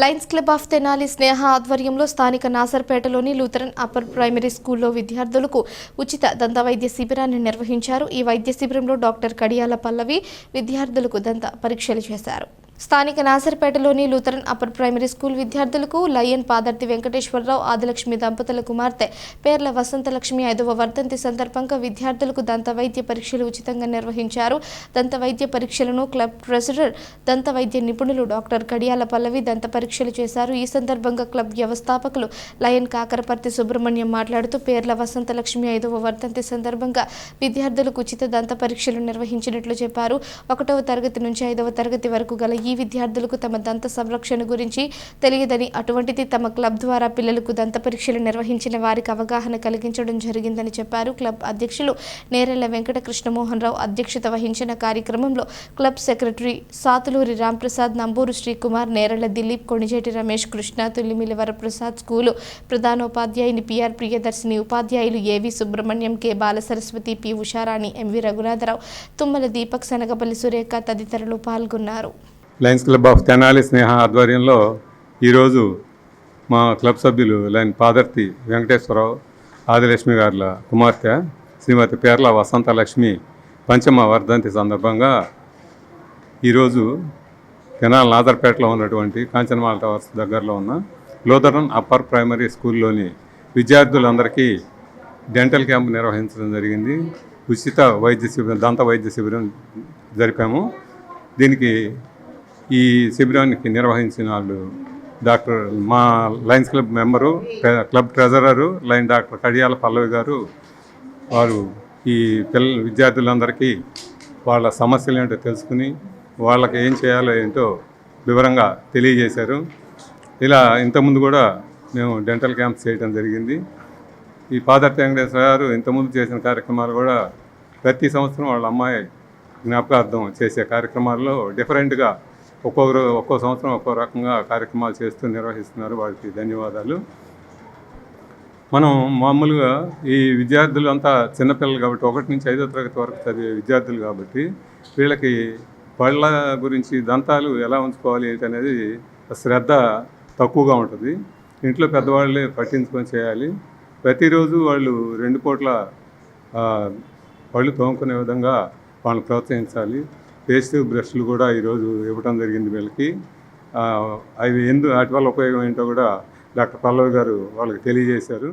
Lions Club of Tenali Sneha ఆధ్వర్యంలో స్థానిక నాసర్పేటలోని లూథరన్ అప్పర్ ప్రైమరీ స్కూల్లో విద్యార్థులకు ఉచిత దంత వైద్య శిబిరాన్ని నిర్వహించారు. ఈ వైద్య శిబిరంలో డాక్టర్ కడియాల పల్లవి విద్యార్థులకు దంత పరీక్షలు చేశారు. స్థానిక నాసర్పేటలోని లూథరన్ అప్పర్ ప్రైమరీ స్కూల్ విద్యార్థులకు లయన్ పాదర్తి వెంకటేశ్వరరావు ఆదిలక్ష్మి దంపతుల కుమార్తె పేర్ల వసంతలక్ష్మి ఐదవ వర్ధంతి సందర్భంగా విద్యార్థులకు దంత వైద్య పరీక్షలు ఉచితంగా నిర్వహించారు. దంత వైద్య పరీక్షలను క్లబ్ ట్రెజరర్ దంత వైద్య నిపుణులు డాక్టర్ కడియాల పల్లవి దంత పరీక్షలు చేశారు. ఈ సందర్భంగా క్లబ్ వ్యవస్థాపకులు లయన్ కాకరపర్తి సుబ్రహ్మణ్యం మాట్లాడుతూ పేర్ల వసంతలక్ష్మి ఐదవ వర్ధంతి సందర్భంగా విద్యార్థులకు ఉచిత దంత పరీక్షలు నిర్వహించినట్లు చెప్పారు. ఒకటవ తరగతి నుంచి ఐదవ తరగతి వరకు గల ఈ ఈ విద్యార్థులకు తమ దంత సంరక్షణ గురించి తెలియదని అటువంటిది తమ క్లబ్ ద్వారా పిల్లలకు దంత పరీక్షలు నిర్వహించిన వారికి అవగాహన కలిగించడం జరిగిందని చెప్పారు. క్లబ్ అధ్యక్షులు నేరెళ్ళ వెంకట కృష్ణమోహన్ రావు అధ్యక్షత వహించిన కార్యక్రమంలో club secretary Satuluri Ramprasad Namburu Srikumar Nerella Dilip Konijeti Ramesh Krishna Tullimilli Varaprasad school ప్రధానోపాధ్యాయుని PR Priyadarshini ఉపాధ్యాయులు AV Subrahmanyam K. Balasaraswathi P. Usharani MV Raghunatharao Tummala Deepak Shanagapalli Surekha తదితరులు పాల్గొన్నారు. Lions club of Tenali Sneha ఆధ్వర్యంలో ఈరోజు మా club సభ్యులు line Padarthi Venkateswararao Adilakshmi గారుల కుమార్తె శ్రీమతి పేర్ల వసంతలక్ష్మి పంచమ వర్ధంతి సందర్భంగా ఈరోజు తెనాల నాదర్పేటలో ఉన్నటువంటి కాంచనమాల టవర్స్ దగ్గరలో ఉన్న లోదరన్ అప్పర్ ప్రైమరీ స్కూల్లోని విద్యార్థులందరికీ డెంటల్ క్యాంప్ నిర్వహించడం జరిగింది. ఉచిత వైద్య శిబిరం దంత వైద్య శిబిరం జరిపాము. దీనికి ఈ శిబిరానికి నిర్వహించిన వాళ్ళు డాక్టర్ మా Lions Club member club treasurer lion doctor Kadiyala Pallavi garu వారు ఈ పిల్ల విద్యార్థులందరికీ వాళ్ళ సమస్యలు ఏంటో తెలుసుకుని వాళ్ళకి ఏం చేయాలో ఏంటో వివరంగా తెలియజేశారు. ఇలా ఇంతకుముందు కూడా మేము డెంటల్ క్యాంప్స్ చేయడం జరిగింది. ఈ పాదర్తి వెంకటేశ్వర గారు ఇంతకుముందు చేసిన కార్యక్రమాలు కూడా ప్రతి సంవత్సరం వాళ్ళ అమ్మాయి జ్ఞాపకార్థం చేసే కార్యక్రమాల్లో డిఫరెంట్గా ఒక్కొక్కరు ఒక్కో సంవత్సరం ఒక్కో రకంగా కార్యక్రమాలు చేస్తూ నిర్వహిస్తున్నారు వారికి ధన్యవాదాలు. మనం మామూలుగా ఈ విద్యార్థులు అంతా చిన్నపిల్లలు కాబట్టి ఒకటి నుంచి ఐదో తరగతి వరకు చదివే విద్యార్థులు కాబట్టి వీళ్ళకి పళ్ళ గురించి దంతాలు ఎలా ఉంచుకోవాలి ఏంటి అనేది శ్రద్ధ తక్కువగా ఉంటుంది. ఇంట్లో పెద్దవాళ్ళే పట్టించుకొని చేయాలి. ప్రతిరోజు వాళ్ళు రెండు పూట్ల పళ్ళు తోముకునే విధంగా వాళ్ళని ప్రోత్సహించాలి. పేస్ట్ బ్రష్లు కూడా ఈరోజు ఇవ్వడం జరిగింది వీళ్ళకి. అవి ఎందు వాటి వల్ల ఉపయోగం ఏంటో కూడా డాక్టర్ పల్లవి గారు వాళ్ళకి తెలియజేశారు.